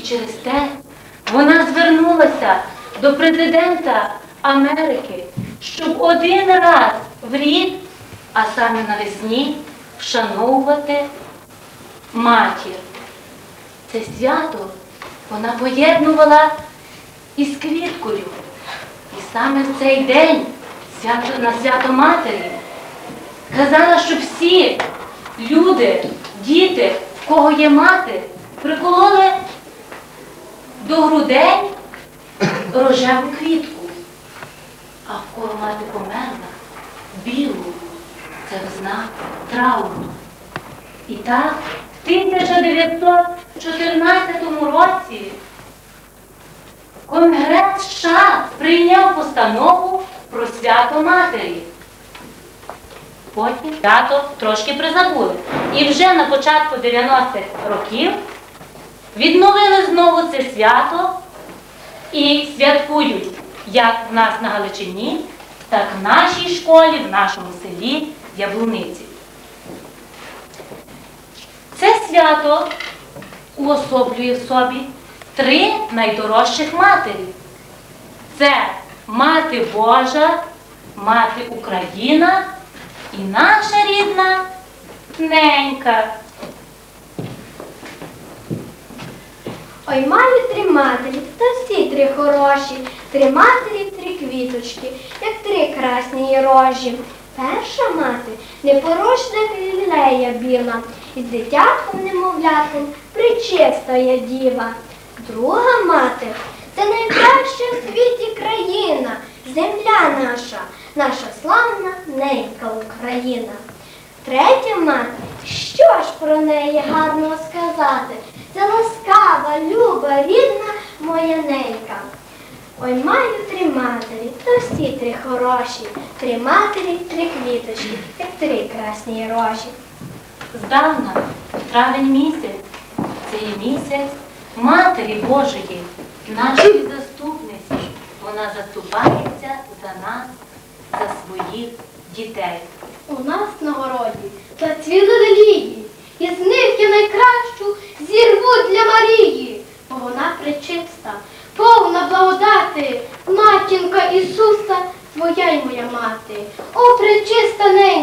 І через те вона звернулася до президента Америки, щоб один раз в рік, а саме навесні, вшановувати матір. Це свято вона поєднувала із квіткою. І саме в цей день, на свято Матері, казала, що всі люди, діти, в кого є мати, прикололи до грудей рожеву квітку. А в кого мати померла, білу, це в знак трауру. І так, в 1914 році Конгрес США прийняв постанову про свято Матері. Потім свято трошки призабули. І вже на початку 90-х років відновили знову це свято і святкують як в нас на Галичині, так в нашій школі, в нашому селі Яблуниці. Це свято уособлює в собі три найдорожчих матері. Це Мати Божа, Мати Україна і наша рідна ненька. Ой, маю три матері, та всі три хороші. Три матері, три квіточки, як три красні рожі. Перша мати непорочна лілея біла, із дитятком немовлятом причистая діва. Друга мати це найкраща в світі країна, земля наша, наша славна ненька Україна. Третя мати, що ж про неї гарно сказати? Це ласкава, люба, рідна моя ненька. Ой, маю три матері, то всі три хороші. Три матері, три квіточки, як три красні рожі. Здавна, травень місяць, це є місяць Матері Божої, нашої заступниці. Вона заступається за нас, за своїх дітей. У нас на городі зацвіли лілії, і з них я найкращу зірву для Марії, бо вона причиста, повна благодати, матінка Ісуса, твоя й моя мати. О, причиста ненько,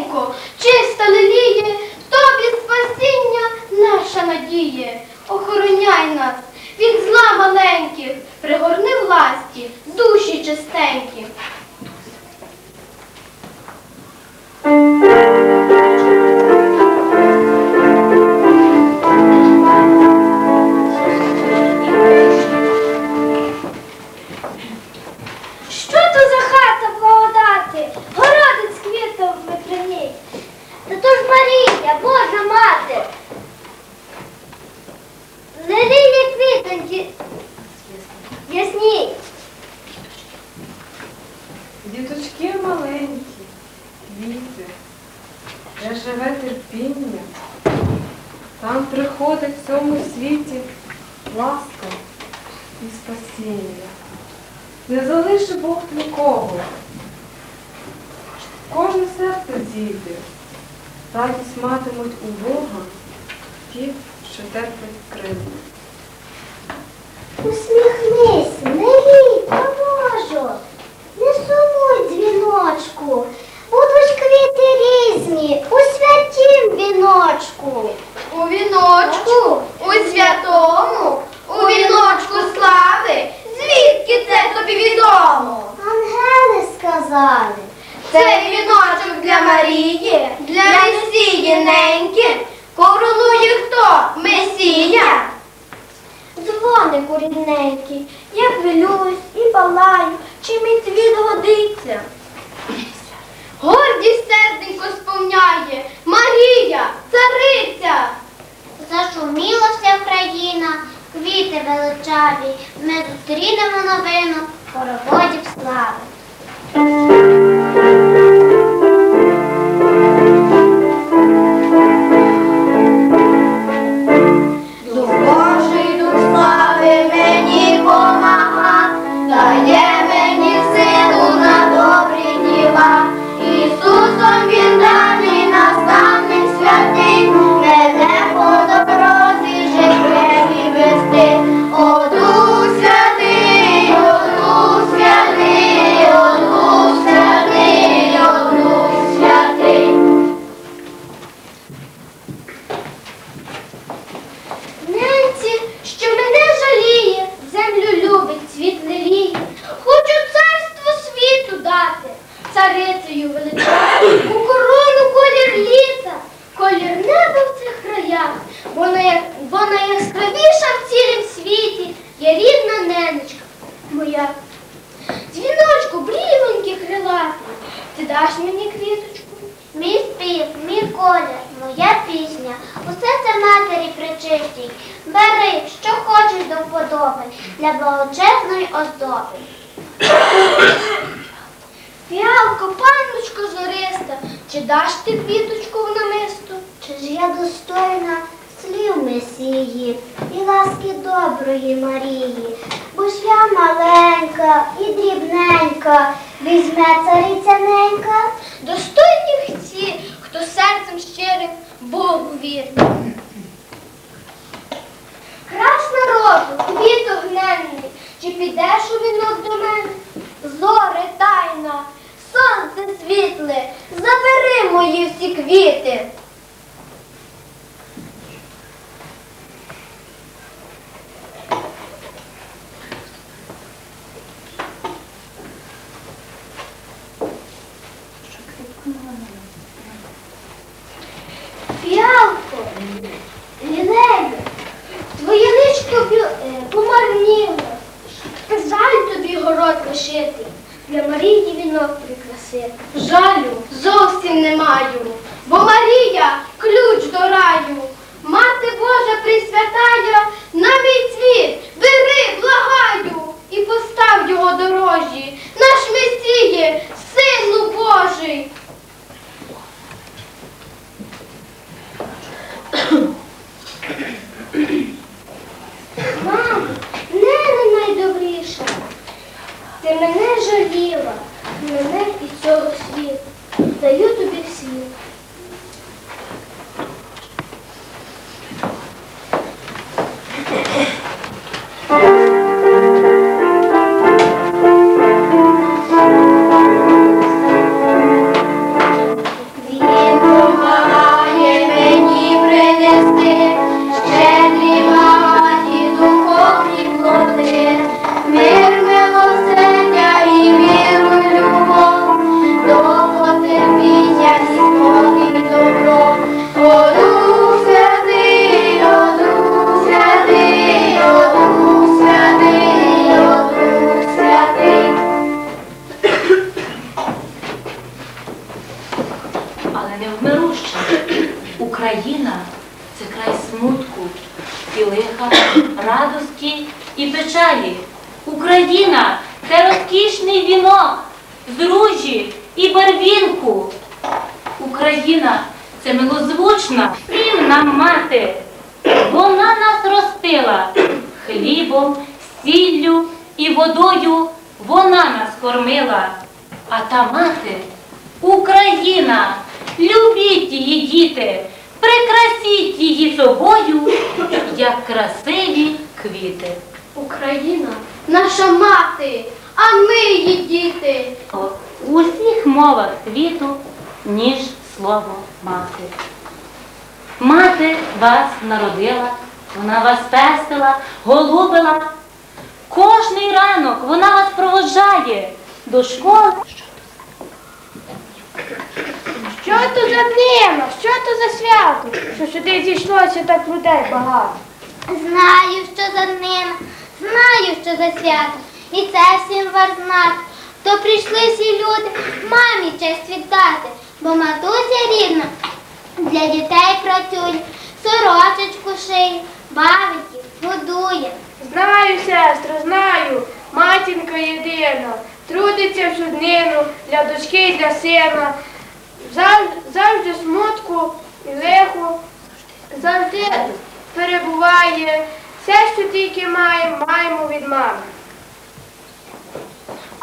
спасіння. Не залиши Бог нікого. Кожне серце зійде, радість матимуть у Бога ті, що терплять кривду. Усміхнись, не рій, поможу. Не сумуй, дзвіночку. Будуть квіти різні у святім віночку. У віночку, у святому, у віночку слави. Звідки це тобі відомо? Ангели сказали. Це віночок для Марії, для Месії неньки. Коронує хто? Месія. Дзвонику рідненький, я хвилююсь і балаю, чи мій твіт годиться. Гордість серденько сповняє, квіти величаві, ми зустрінемо новину хороводів слави. Богу вірні. Краш народу, квіто гненний, чи підеш у вінок до мене? Зоре тайна, сонце світле, забери мої всі квіти. Мовах світу, ніж слово мати. Мати вас народила, вона вас пестила, голубила. Кожний ранок вона вас проводжає до школи. Що то за днина? Що то за свято? Що сюди зійшлося так людей багато? Знаю, що за ним, знаю, що за свято, і це всім вар знати. То прийшли всі люди мамі честь віддати, бо матуся рідна для дітей працює, сорочечку шиє, бавить їх, годує. Знаю, сестра, знаю, матінка єдина, трудиться всю днину для дочки і для сина. Зав- Завжди смутку і лиху, завжди перебуває. Все, що тільки маємо, маємо від мами.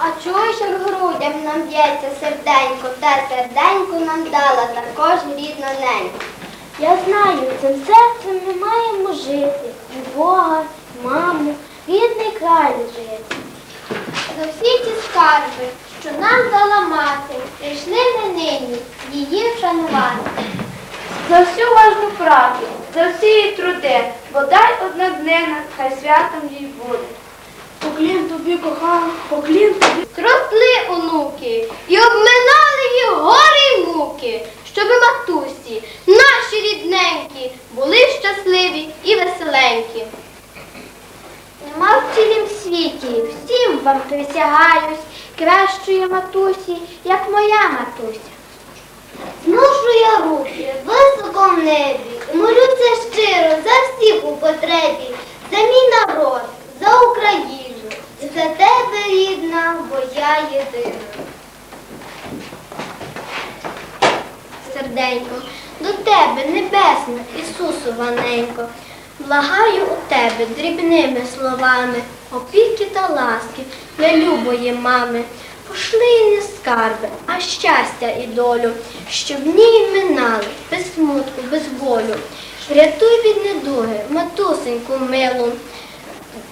А чуєш, як грудям нам б'ється серденько, та серденько нам дала також рідна ненька. Я знаю, цим серцем ми маємо жити. І Бога, і маму, рідний край жити. За всі ті скарби, що нам дала мати, прийшли ми нині її вшанувати. За всю важну працю, за всі її труди, бодай одна днина, хай святом їй буде. Поклін тобі, кохана, поклін тобі. Росли онуки і обминали їх гори й муки, щоби матусі, наші рідненькі, були щасливі і веселенькі. Нема в цілім світі, всім вам присягаюсь, кращої матусі, як моя матуся. Зношу я руки в небі, молюся щиро за всіх у потребі, за мій народ, за Україну, за тебе, рідна, бо я єдина. Серденько, до тебе, небесне, Ісусу ваненько, благаю у тебе дрібними словами, опіки та ласки для любої мами. Пошли не скарби, а щастя і долю, щоб в ній минали без смутку, без болю. Рятуй від недуги, матусеньку милу,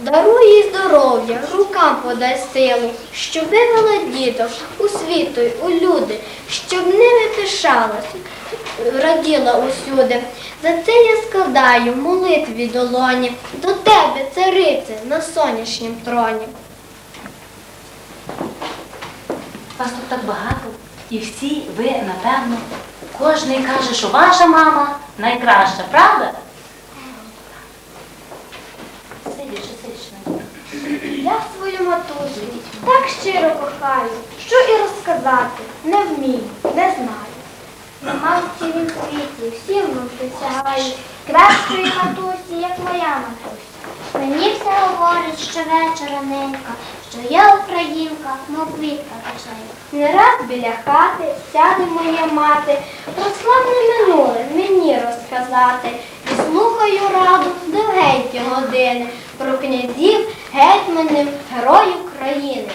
Даруй здоров'я, рукам подай силу, щоб вивела діток у світу у люди, щоб ними пишалась, раділа усюди. За це я складаю молитві долоні до тебе, царице, на сонячнім троні. Вас тут так багато, і всі ви, напевно, кожний каже, що ваша мама найкраща, правда? Сидиш, сидиш. Я свою матусю так щиро кохаю, що і розказати не вмію, не знаю. Нема в цілім світі, всім вам присягаю, кращої матусі, як моя матуся. Мені все говорить щовечора ненька, що я українка, мов квітка качаю. Не раз біля хати сяде моя мати, про славне минуле мені розказати. Слухаю раду довгенькі години про князів, гетьманів, героїв країни.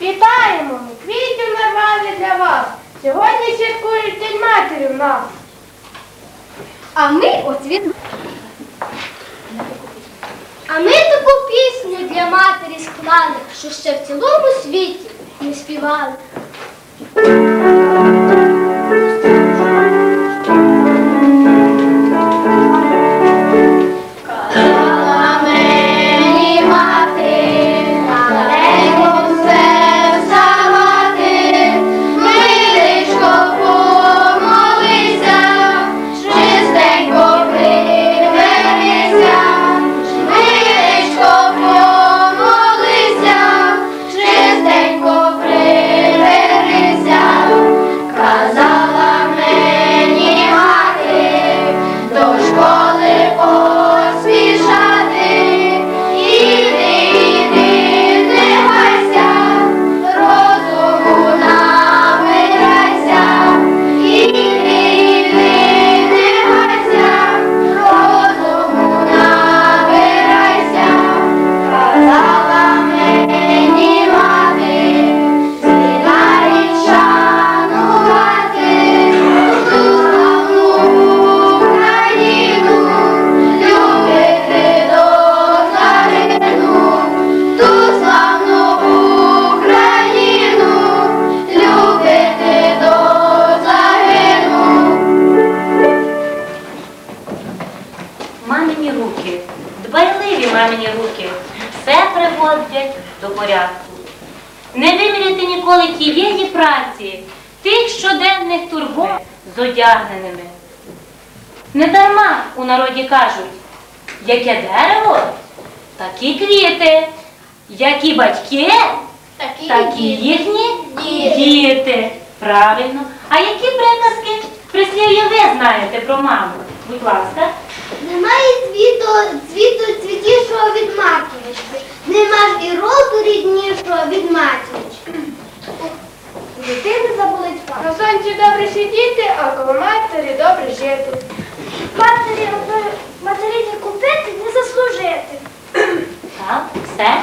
Вітаємо! Квітів нарвали для вас! Сьогодні святкують День матері в нас. А ми от від А ми таку пісню для матері склали, що ще в цілому світі не співали. Тих щоденних турбот з одягненими. Не дарма у народі кажуть, яке дерево, такі квіти, які батьки, такі їхні Діти. діти. Правильно. А які приказки прислів'я ви знаєте про маму? Будь ласка. Немає цвіту, цвіту цвітішого від матіночки. Нема ж і роду ріднішого від матіночки. Дитини заболить пам'ять. На сонці добре сидіти, а коло матері добре жити. Матері, матері не купити, не заслужити. Так, все.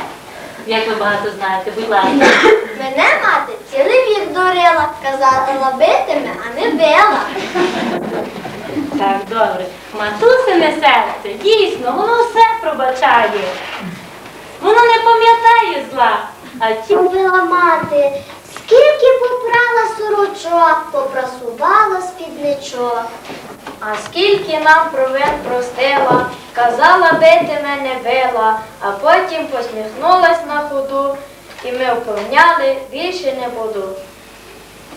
Як ви багато знаєте, будь ласка. Мене мати цілий вік дурила, казала битиме, а не била. Так, добре. Матусине серце, дійсно, воно все пробачає. Воно не пам'ятає зла, а ті Любила мати, скільки попрала сорочок, попрасувала спідничок. А скільки нам провин простила, казала бити мене била, а потім посміхнулась на ходу, і ми вповняли, більше не буду.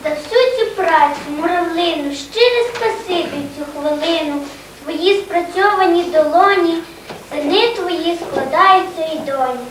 За всю цю працю, муравлину, щире спасибі цю хвилину, твої спрацьовані долоні, сини твої складаються і доні.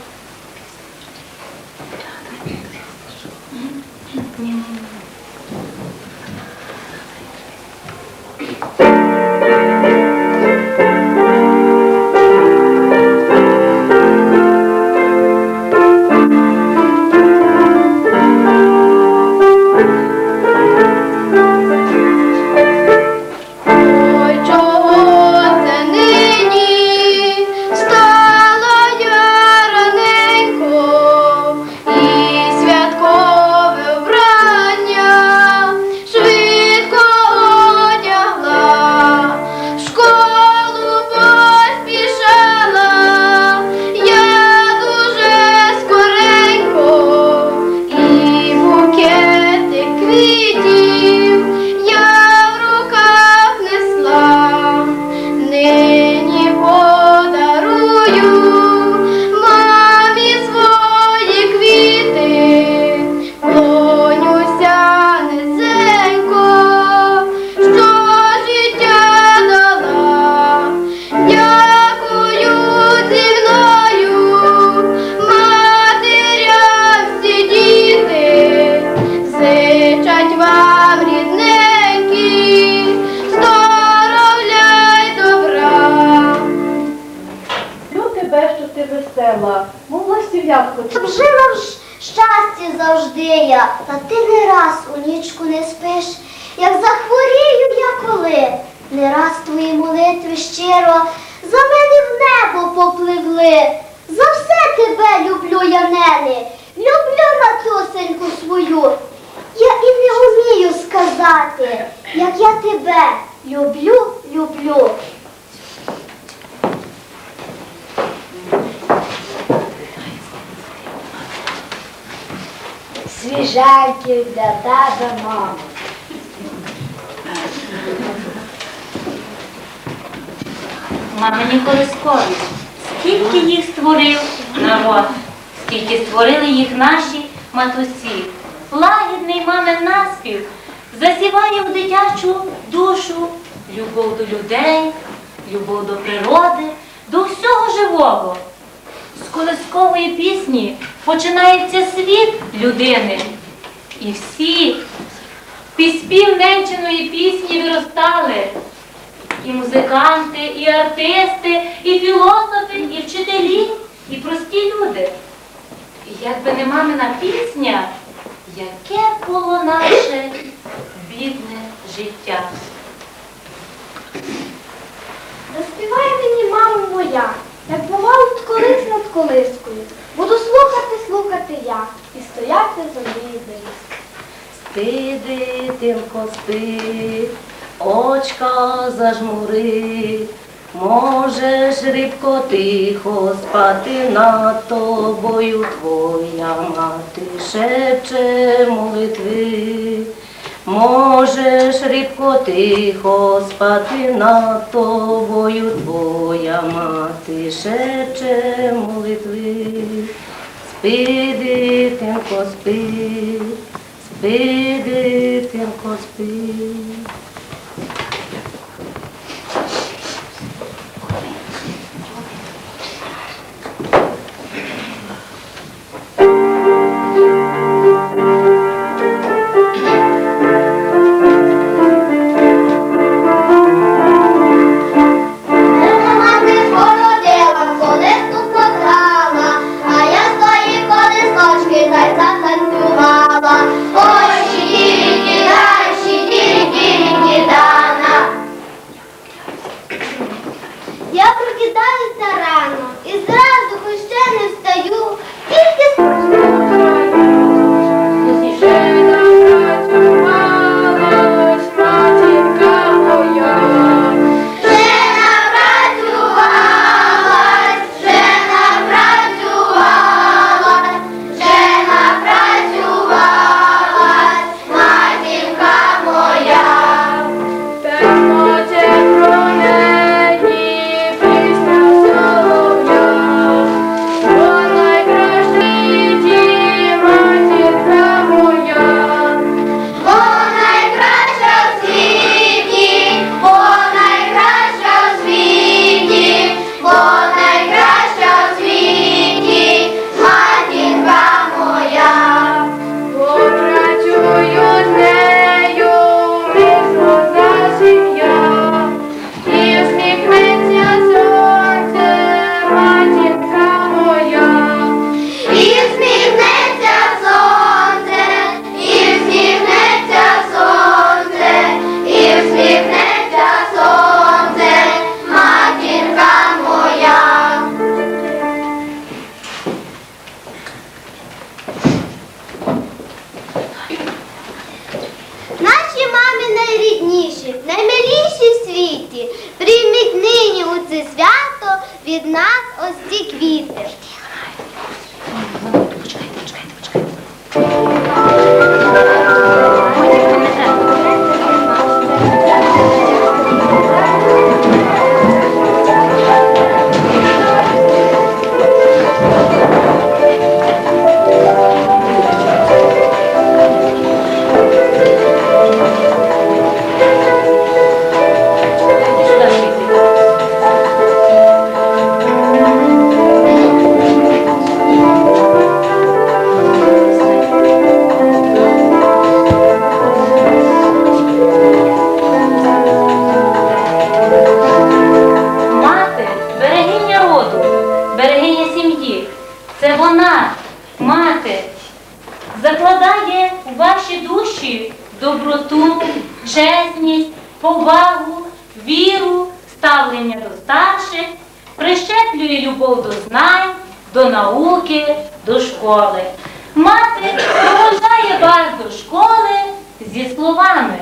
Мамині колискові. Скільки їх створив народ, скільки створили їх наші матусі. Лагідний мамин наспів засіває в дитячу душу любов до людей, любов до природи, до всього живого. З колискової пісні починається світ людини. І всі під спів ненчиної пісні виростали і музиканти, і артисти, і філософи, і вчителі, і прості люди. І якби не мамина пісня, яке було наше бідне життя. Заспівай мені, мамо моя, як бувало колись над колискою. Буду слухати, слухати я і стояти за берізки. Спи, дитинко, спи, очка зажмури, можеш рибко тихо спати над тобою твоя мати шепче молитви. Можеш рибко тихо спати над тобою твоя мати шепче молитви. Спи, дитинко, спи, спи, дитинко, спи. Це свято від нас ось ці квіти. Закладає у ваші душі доброту, чесність, повагу, віру, ставлення до старших, прищеплює любов до знань, до науки, до школи. Мати проважає вас до школи зі словами.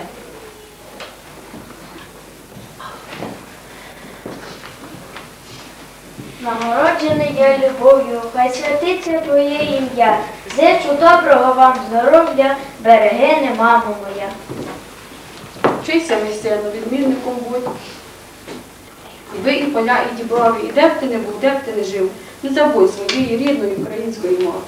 Нагороджений я любов'ю, хай святиться твоє ім'я. Зичу доброго вам здоров'я, береги не мамо моя. Вчися, мій сину, відмінником будь. І ви, і поля, і діброві, і де б ти не був, де б ти не жив, не забудь своєї рідної української мови.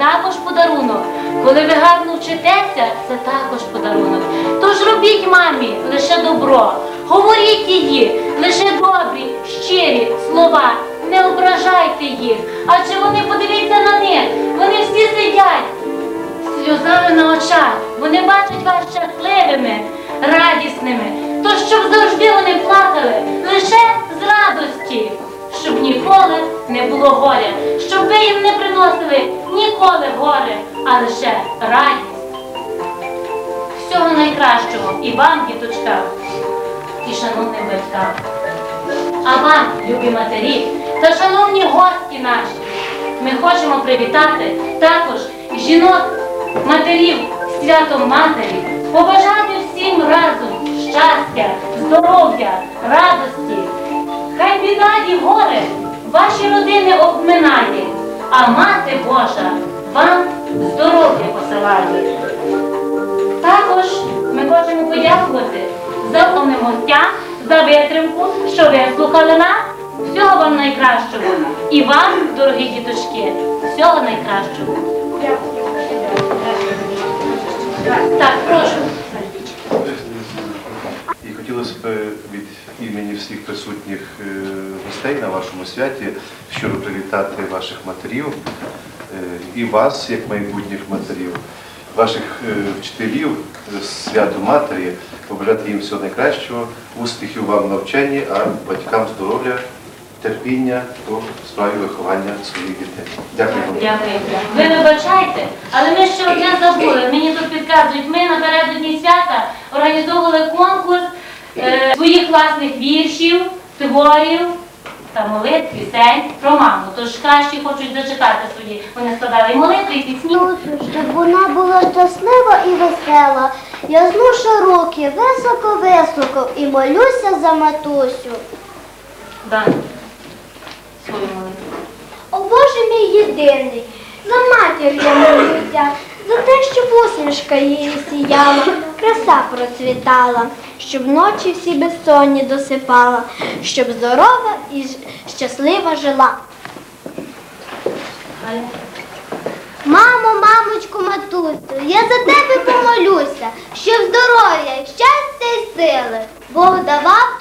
Також подарунок. Коли ви гарно вчитеся, це також подарунок. Тож робіть мамі лише добро, говоріть її лише добрі, щирі слова. Не ображайте їх, адже вони подивіться на них, вони всі сидять сльозами на очах. Вони бачать вас щасливими, радісними. Тож щоб завжди вони плакали лише з радості, щоб ніколи не було горя, щоб ви їм не приносили ніколи горе, а лише радість. Всього найкращого і вам, діточкам, і шановним батькам. А вам, любі матері та шановні гості наші, ми хочемо привітати також жінок, матерів святом матері, побажати всім разом щастя, здоров'я, радості. Хай біда і горе ваші родини обминає, а мати Божа вам здоров'я посилає. Також ми хочемо подякувати за гостям, за витримку, що ви слухали нас. Всього вам найкращого. І вам, дорогі діточки, всього найкращого. Так, прошу. І хотілося б від імені всіх присутніх е, гостей на вашому святі щиро привітати ваших матерів е, і вас, як майбутніх матерів, ваших е, вчителів свято матері, побажати їм всього найкращого, успіхів вам в навчанні, а батькам здоров'я, терпіння у справі виховання своїх дітей. Дякую вам. Дякую. Ви вибачайте, але ми ще одне забули. Мені тут підказують, ми напередодні свята організовували конкурс е, своїх власних віршів, творів та молитв, пісень про маму. Тож кращі хочуть зачитати свої. Вони складали молитви, і пісні. щоб вона була щаслива і весела. Я зношу руки високо-високо і молюся за матусю. Да. Свою молитву. О Боже мій єдиний, за матір я молюся, за те, щоб усмішка її сіяла, краса процвітала, щоб ночі всі безсонні досипала, щоб здорова і щаслива жила. Мамо, мамочку, матусю, я за тебе помолюся, щоб здоров'я, щастя й сили Бог давав